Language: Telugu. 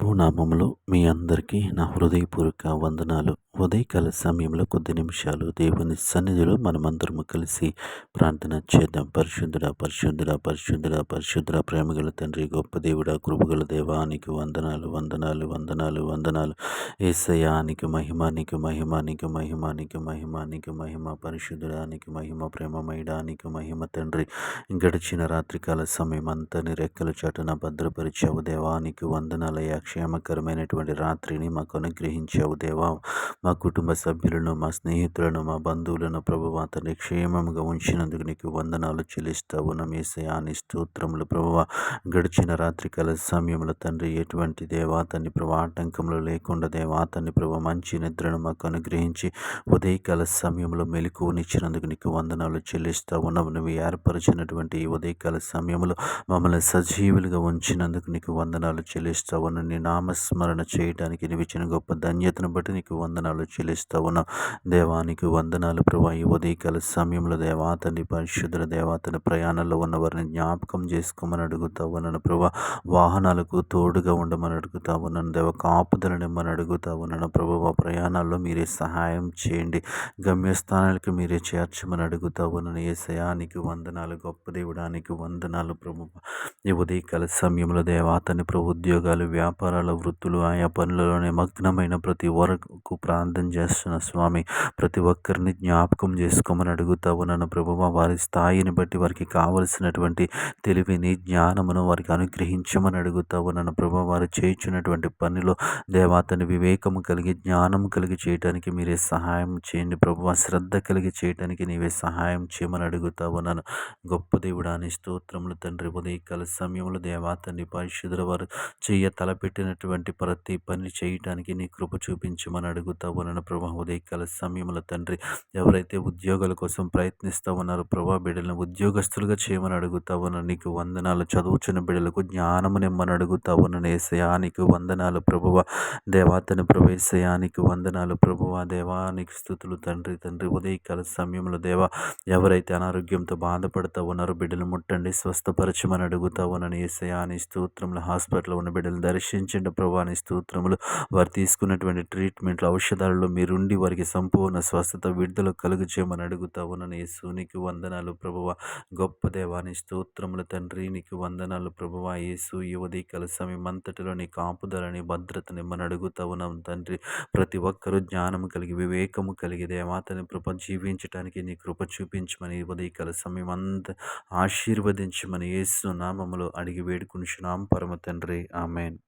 ప్రభు మీ అందరికీ నా హృదయపూర్వక వందనాలు. ఉదయకాల సమయంలో కొద్ది నిమిషాలు దేవుని సన్నిధిలో మనమందరము కలిసి ప్రార్థన చేద్దాం. పరిశుద్ధుడ పరిశుద్ధుడ పరిశుద్ధుడ పరిశుద్ధుడ ప్రేమగల తండ్రి గొప్ప దేవుడ కృపగల దేవానికి వందనాలు వందనాలు వందనాలు వందనాలు. ఏసయానికి మహిమానికి మహిమానికి మహిమానికి మహిమానికి మహిమ పరిశుద్ధుడానికి మహిమ ప్రేమమయడానికి మహిమ. తండ్రి. గడిచిన రాత్రికాల సమయం అంతా రెక్కల చాటున భద్రపరిచావు దేవానికి వందనాలయ క్షేమకరమైనటువంటి రాత్రిని మాకు అనుగ్రహించావు దేవా. మా కుటుంబ సభ్యులను మా స్నేహితులను మా బంధువులను ప్రభు అతన్ని క్షేమంగా ఉంచినందుకు నీకు వందనాలు చెల్లిస్తావు. ఉన్నాం స్తోత్రములు ప్రభువ గడిచిన రాత్రికాల సమయంలో తండ్రి ఎటువంటి దేవాతని ప్రభు ఆటంకంలో లేకుండా దేవాతన్ని ప్రభు మంచి నిద్రను మాకు అనుగ్రహించి ఉదయకాల సమయంలో మెలకువనిచ్చినందుకు నీకు వందనాలు చెల్లిస్తా ఉన్నాం నువ్వు ఏర్పరిచినటువంటి ఈ ఉదయకాల సమయంలో మమ్మల్ని సజీవులుగా ఉంచినందుకు నీకు వందనాలు చెల్లిస్తా ఉన్నాను నీ నామస్మరణ చేయడానికి నీవు గొప్ప ధన్యతను బట్టి నీకు వందనాలు చెల్లిస్తా ఉన్నాం. దేవానికి వందనాలు ప్రభా. ఈ ఉదయకాల సమయంలో దేవాతని పరిశుద్ధుల దేవాతని ప్రయాణంలో ఉన్న వారిని జ్ఞాపకం చేసుకోమని అడుగుతా ఉన్నాను ప్రభా. వాహనాలకు తోడుగా ఉండమని అడుగుతా ఉన్నాను. దేవ కాపుదలనిమ్మని అడుగుతా ఉన్నాను ప్రభు. ప్రయాణాల్లో మీరే సహాయం చేయండి. గమ్యస్థానాలకు మీరే చేర్చమని అడుగుతా ఉన్నాను. ఏ వందనాలు గొప్ప దేవుడానికి వందనాలు ప్రభు. ఈ ఉదయకాల సమయంలో దేవాతని ప్రభు ఉద్యోగాలు వ్యాపారం వ్యాపారాల వృత్తులు ఆయా పనులలోనే మగ్నమైన ప్రతి వరకు ప్రార్థన చేస్తున్న స్వామి. ప్రతి ఒక్కరిని జ్ఞాపకం చేసుకోమని అడుగుతావు నన్ను ప్రభువ. వారి స్థాయిని బట్టి వారికి కావలసినటువంటి తెలివిని జ్ఞానమును వారికి అనుగ్రహించమని అడుగుతావు నన్ను ప్రభు వారు చేయించినటువంటి పనిలో దేవాతని వివేకము కలిగి జ్ఞానం కలిగి చేయటానికి మీరే సహాయం చేయండి ప్రభు శ్రద్ధ కలిగి చేయటానికి నీవే సహాయం చేయమని అడుగుతావు నన్ను. గొప్ప దేవుడాని స్తోత్రములు తండ్రి. ఉదయకాల సమయంలో దేవాతని పరిశుద్ధుల వారు చెయ్య పెట్టినటువంటి ప్రతి పని చేయటానికి నీ కృప చూపించమని అడుగుతా ఉన్నాను ప్రభా ఉదయకాల సమయంలో తండ్రి ఎవరైతే ఉద్యోగాల కోసం ప్రయత్నిస్తూ ఉన్నారో ప్రభా బిడ్డలను ఉద్యోగస్తులుగా చేయమని అడుగుతా ఉన్నాను నీకు వందనాలు చదువుచున్న బిడ్డలకు జ్ఞానము నిమ్మని అడుగుతా ఉన్నాను ఏసయానికి వందనాలు ప్రభువ. దేవాతని ప్రవేశయానికి వందనాలు ప్రభువ. దేవానికి స్థుతులు తండ్రి తండ్రి ఉదయకాల సమయంలో దేవ ఎవరైతే అనారోగ్యంతో బాధపడతా ఉన్నారో బిడ్డలు ముట్టండి స్వస్థపరచమని అడుగుతా ఉన్నాను ఏసయాని స్తోత్రంలో హాస్పిటల్లో ఉన్న బిడ్డలు దర్శించండి ప్రభాని స్తోత్రములు. వారు తీసుకున్నటువంటి ట్రీట్మెంట్లు ఔషధాలలో మీరుండి వారికి సంపూర్ణ స్వస్థత విడుదల కలుగు చేయమని అడుగుతా ఉన్నాను. వందనాలు ప్రభువ. గొప్ప దేవాని స్తోత్రముల తండ్రి నీకు వందనాలు ప్రభువ. యేసు యువది కల సమయమంతటిలో నీ కాపుదలని భద్రతని మన అడుగుతా ఉన్నాం తండ్రి. ప్రతి ఒక్కరూ జ్ఞానము కలిగి వివేకము కలిగి దేవాతని కృప జీవించడానికి నీ కృప చూపించమని ఉదయకాల సమయం అంత ఆశీర్వదించమని యేసు నామములో అడిగి వేడుకుని పరమ తండ్రి. ఆమెన్.